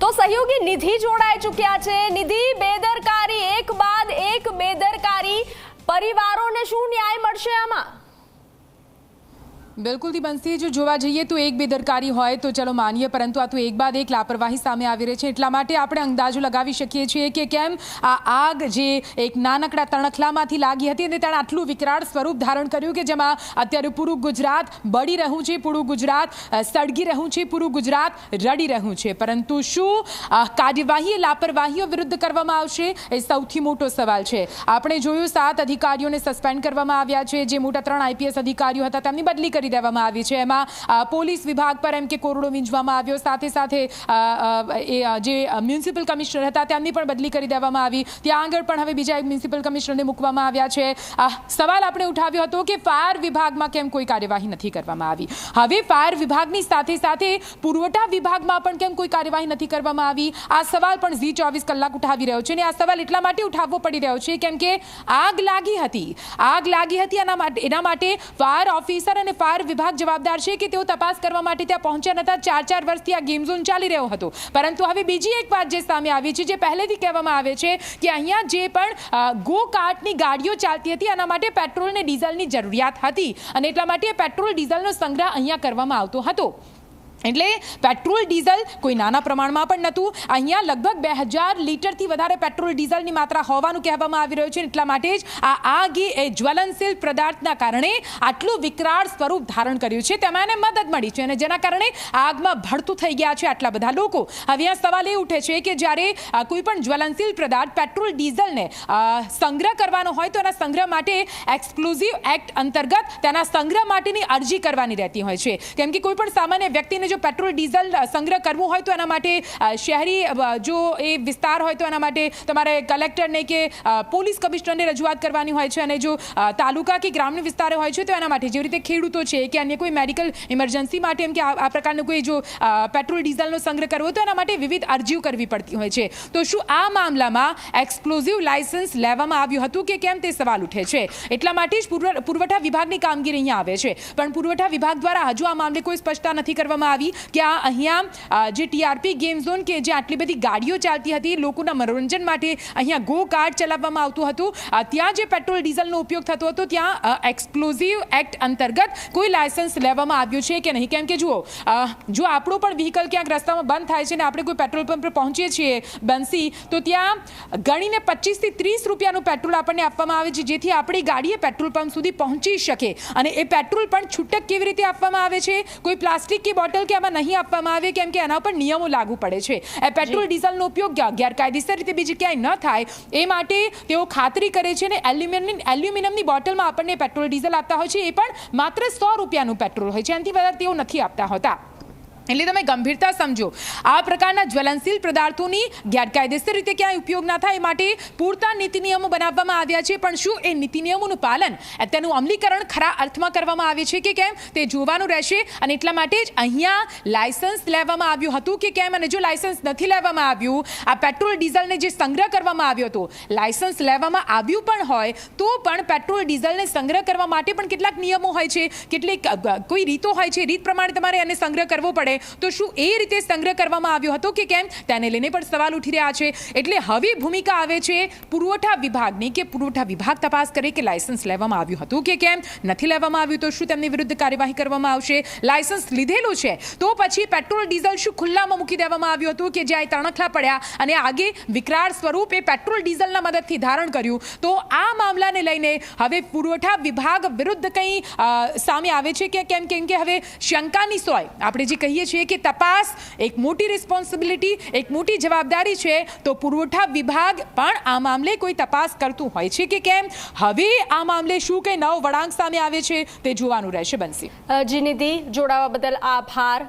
તો સહયોગી નિધિ જોડાઈ ચૂક્યા છે. નિધિ, બેદરકારી, એક બાદ એક બેદરકારી. પરિવારોને શું ન્યાય મળશે આમાં? બિલકુલથી બનશે જો જોવા જઈએ તો એક બેદરકારી હોય તો ચલો માનીએ, પરંતુ આ તો એક બાદ એક લાપરવાહી સામે આવી રહી છે. એટલા માટે આપણે અંદાજો લગાવી શકીએ છીએ કે કેમ આ આગ જે એક નાનકડા તણખલામાંથી લાગી હતી અને તેણે આટલું વિકરાળ સ્વરૂપ ધારણ કર્યું કે જેમાં અત્યારે પૂરું ગુજરાત બળી રહ્યું છે, પૂરું ગુજરાત સળગી રહ્યું છે, પૂરું ગુજરાત રડી રહ્યું છે. પરંતુ શું કાર્યવાહી, લાપરવાહીઓ વિરુદ્ધ કરવામાં આવશે? એ સૌથી મોટો સવાલ છે. આપણે જોયું, સાત અધિકારીઓને સસ્પેન્ડ કરવામાં આવ્યા છે. જે મોટા ત્રણ આઈપીએસ અધિકારીઓ હતા, તેમની બદલી કરી દેવામાં આવી છે. એમાં પોલીસ વિભાગ પર એમ કે કોરડો વીંજવામાં આવ્યો. સાથે સાથે જે મ્યુનિસિપલ કમિશનર હતા તેમની પણ બદલી કરી દેવામાં આવી. ત્યાં આગળ પણ હવે બીજા એક મ્યુનિસિપલ કમિશનરને મૂકવામાં આવ્યા છે. સવાલ આપણે ઉઠાવ્યો હતો કે ફાયર વિભાગમાં કેમ કોઈ કાર્યવાહી નથી કરવામાં આવી? હવે ફાયર વિભાગની સાથે સાથે પુરવઠા વિભાગમાં પણ કેમ કોઈ કાર્યવાહી નથી કરવામાં આવી? આ સવાલ પણ ઝી ચોવીસ કલાક ઉઠાવી રહ્યો છે અને આ સવાલ એટલા માટે ઉઠાવવો પડી રહ્યો છે કેમ કે આગ લાગી હતી. આગ લાગી હતી એના માટે એના માટે ફાયર ઓફિસર અને ફાયર વિભાગ જવાબદાર છે કે તેઓ તપાસ કરવા માટે ત્યાં પહોંચ્યા નતા. ચાર ચાર વર્ષથી આ ગેમ ઝોન ચાલી રહ્યો હતો. પરંતુ હવે બીજી એક વાત જે સામે આવી છે, જે પહેલેથી કહેવામાં આવે છે કે અહીંયા જે પણ ગો કાર્ટની ગાડીઓ ચાલતી હતી એના માટે પેટ્રોલ અને ડીઝલની જરૂરિયાત હતી. અને એટલા માટે પેટ્રોલ ડીઝલનો સંગ્રહ અહીંયા કરવામાં આવતો હતો. એટલે પેટ્રોલ ડીઝલ કોઈ નાના પ્રમાણમાં પણ નહોતું. અહીંયા લગભગ બે હજાર લીટરથી વધારે પેટ્રોલ ડીઝલની માત્રા હોવાનું કહેવામાં આવી રહ્યું છે. એટલા માટે જ આ આગ એ જ્વલનશીલ પદાર્થના કારણે આટલું વિકરાળ સ્વરૂપ ધારણ કર્યું છે. તેમાં એને મદદ મળી છે અને જેના કારણે આગમાં ભડતું થઈ ગયા છે આટલા બધા લોકો. હવે આ સવાલ એ ઉઠે છે કે જ્યારે કોઈ પણ જ્વલનશીલ પદાર્થ પેટ્રોલ ડીઝલને સંગ્રહ કરવાનો હોય તો એના સંગ્રહ માટે એક્સક્લુઝિવ એક્ટ અંતર્ગત તેના સંગ્રહ માટેની અરજી કરવાની રહેતી હોય છે. કેમ કે કોઈ પણ સામાન્ય વ્યક્તિને જો પેટ્રોલ, ડીઝલ સંગ્રહ કરવું હોય તો એના માટે શહેરી જો એ વિસ્તાર હોય તો એના માટે તમારે કલેક્ટરને કે પોલીસ કમિશનરને રજૂઆત કરવાની હોય છે અને જો તાલુકા કે ગ્રામ્ય વિસ્તારો હોય છે તો એના માટે જેવી રીતે ખેડૂતો છે કે અન્ય કોઈ મેડિકલ ઇમરજન્સી માટે એમ કે આ પ્રકારનો કોઈ જો પેટ્રોલ, ડીઝલનો સંગ્રહ કરવો તો એના માટે વિવિધ અરજીઓ કરવી પડતી હોય છે. તો શું આ મામલામાં એક્સક્લુઝિવ લાયસન્સ લેવામાં આવ્યું હતું કે કેમ તે સવાલ ઉઠે છે? એટલા માટે જ પુરવ- પુરવઠા વિભાગની કામગીરી અહીંયા આવે છે. પણ પુરવઠા વિભાગ દ્વારા હજુ આ મામલે કોઈ સ્પષ્ટતા નથી કરવામાં આવી કે આ અહીંયા જે ટીઆરપી ગેમ ઝોન કે જે આટલી બધી ગાડીઓ ચાલતી હતી, લોકોના મનોરંજન માટે અહીંયા ગો કાર્ડ ચલાવવામાં આવતું હતું. ત્યાં જે પેટ્રોલ ડીઝલનો ઉપયોગ થતો હતો, ત્યાં એક્સક્લુઝિવ એક્ટ અંતર્ગત કોઈ લાયસન્સ લેવામાં આવ્યું છે કે નહીં? કેમ કે જુઓ જો આપણું પણ વ્હીકલ ક્યાંક રસ્તામાં બંધ થાય છે ને આપણે કોઈ પેટ્રોલ પંપ પર પહોંચીએ છીએ બંસી, તો ત્યાં ગણીને પચીસથી ત્રીસ રૂપિયાનું પેટ્રોલ આપણને આપવામાં આવે છે, જેથી આપણી ગાડીએ પેટ્રોલ પંપ સુધી પહોંચી શકે. અને એ પેટ્રોલ પણ છૂટક કેવી રીતે આપવામાં આવે છે? કોઈ પ્લાસ્ટિક કે બોટલ કે આમાં નહીં આપવામાં આવે કેમ કે એના પર નિયમો લાગુ પડે છે. એ પેટ્રોલ ડીઝલનો ઉપયોગ ગેરકાયદેસર રીતે બીજી ક્યાંય ન થાય એ માટે તેઓ ખાતરી કરે છે અને એલ્યુમિનિયમ એલ્યુમિનિયમની બોટલમાં આપણને પેટ્રોલ ડીઝલ આપતા હોય છે એ પણ માત્ર સો રૂપિયાનું પેટ્રોલ હોય છે. એનાથી વધારે તેઓ નથી આપતા હોતા. એટલે તમે ગંભીરતા સમજો. આ પ્રકારના જ્વલનશીલ પદાર્થોની ગેરકાયદેસર રીતે ક્યાંય ઉપયોગ ના થાય માટે પૂરતા નીતિ નિયમો બનાવવામાં આવ્યા છે. પણ શું એ નીતિ નિયમોનું પાલન તેનું અમલીકરણ ખરા અર્થમાં કરવામાં આવે છે કે કેમ? તે જોવાનું રહેશે. અને એટલા માટે જ અહીંયા લાયસન્સ લેવામાં આવ્યું હતું કે કેમ? અને જો લાયસન્સ નથી લેવામાં આવ્યું, આ પેટ્રોલ ડીઝલને જે સંગ્રહ કરવામાં આવ્યો હતો, લાયસન્સ લેવામાં આવ્યું પણ હોય, તો પણ પેટ્રોલ ડીઝલને સંગ્રહ કરવા માટે પણ કેટલાક નિયમો હોય છે. કેટલીક કોઈ રીતો હોય છે. રીત પ્રમાણે તમારે એને સંગ્રહ કરવો પડે. તો શું એ રીતે સંગ્રહ કરવામાં આવ્યો હતો કે કેમ? તેને લઈને પણ સવાલ ઉઠી રહ્યા છે. એટલે હવે ભૂમિકા આવે છે પુરવઠા વિભાગની કે પુરવઠા વિભાગ તપાસ કરે કે લાયસન્સ લેવામાં આવ્યું હતું કે કેમ? નથી લેવામાં આવ્યું તો શું તેમની વિરુદ્ધ કાર્યવાહી કરવામાં આવશે? લાયસન્સ લીધેલું છે તો પછી પેટ્રોલ, ડીઝલ શું ખુલ્લામાં મૂકી દેવામાં આવ્યું હતું કે જ્યાં તણખલા પડ્યા અને આગે વિકરાળ સ્વરૂપે પેટ્રોલ, ડીઝલના મદદથી ધારણ કર્યું? તો આ મામલાને લઈને હવે પુરવઠા વિભાગ વિરુદ્ધ કંઈ સામે આવે છે કે કેમ? કેમ કે હવે શંકાની સોય, આપણે જે કહીએ છીએ કે તપાસ એક મોટી રિસ્પોન્સિબિલિટી એક મોટી જવાબદારી છે, તો પુરવઠા વિભાગ પણ આ મામલે કોઈ તપાસ કરતું હોય છે કે કેમ? હવે આ મામલે શું કંઈ નવો વળાંક સામે આવે છે તે જોવાનું રહેશે બનશે. જીનિધિ જોડાવા બદલ આભાર.